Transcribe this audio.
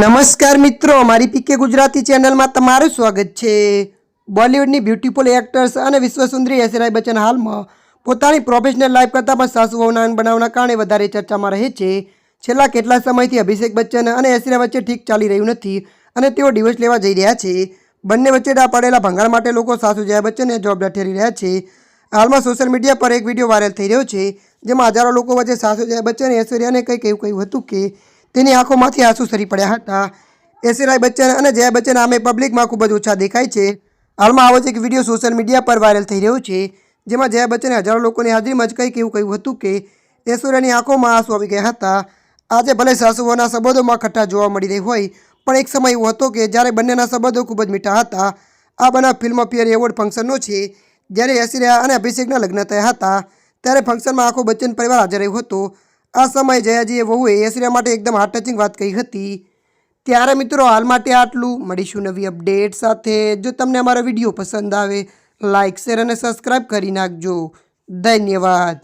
નમસ્કાર મિત્રો મારી પીકે ગુજરાતી ચેનલમાં તમારું સ્વાગત છે. બોલિવૂડની બ્યુટીફુલ એક્ટર્સ અને વિશ્વસુંદરી ઐશ્વર્યા બચ્ચન હાલમાં પોતાની પ્રોફેશનલ લાઈફ કરતાં પણ સાસુ વહુના બનાવના કારણે વધારે ચર્ચામાં રહે છે. છેલ્લા કેટલા સમયથી અભિષેક બચ્ચન અને ઐશ્વર્યા વચ્ચે ઠીક ચાલી રહ્યું નથી અને તેઓ ડિવોર્સ લેવા જઈ રહ્યા છે. બંને વચ્ચે ડા પડેલા ભંગાણ માટે લોકો સાસુ જયા બચ્ચનને જવાબદાર ઠેરી રહ્યા છે. હાલમાં સોશિયલ મીડિયા પર એક વીડિયો વાયરલ થઈ રહ્યો છે, જેમાં હજારો લોકો વચ્ચે સાસુ જયા બચ્ચન, ઐશ્વર્યાને કંઈક એવું કહ્યું હતું કે તેની આંખોમાંથી આંસુ સરી પડ્યા હતા. ઐશ્વર્યા બચ્ચન અને જયા બચ્ચન આમે પબ્લિકમાં ખૂબ જ ઓછા દેખાય છે. હાલમાં આવો જ એક વીડિયો સોશિયલ મીડિયા પર વાયરલ થઈ રહ્યો છે, જેમાં જયા બચ્ચને હજારો લોકોની હાજરીમાં જ કંઈક એવું કહ્યું હતું કે એશ્વર્યાની આંખોમાં આંસુ આવી ગયા હતા. આજે ભલે સાસુઓના સંબંધોમાં ખટ્ટા જોવા મળી રહી હોય, પણ એક સમય એવો હતો કે જ્યારે બંનેના સંબંધો ખૂબ જ મીઠા હતા. આ બનાવ ફિલ્મફેર એવોર્ડ ફંક્શનનો છે. જ્યારે ઐશ્વર્યા અને અભિષેકના લગ્ન થયા હતા, ત્યારે ફંક્શનમાં આખો બચ્ચન પરિવાર હાજર રહ્યો હતો. આ સમયે જયાજીએ વહુએ એશ્રિયા માટે એકદમ હાર્ટ ટચિંગ વાત કહી હતી. ત્યારે મિત્રો, હાલ માટે આટલું. મળીશું નવી અપડેટ સાથે. જો તમને અમારો વીડિયો પસંદ આવે લાઇક શેર અને સબસ્ક્રાઈબ કરી નાખજો. ધન્યવાદ.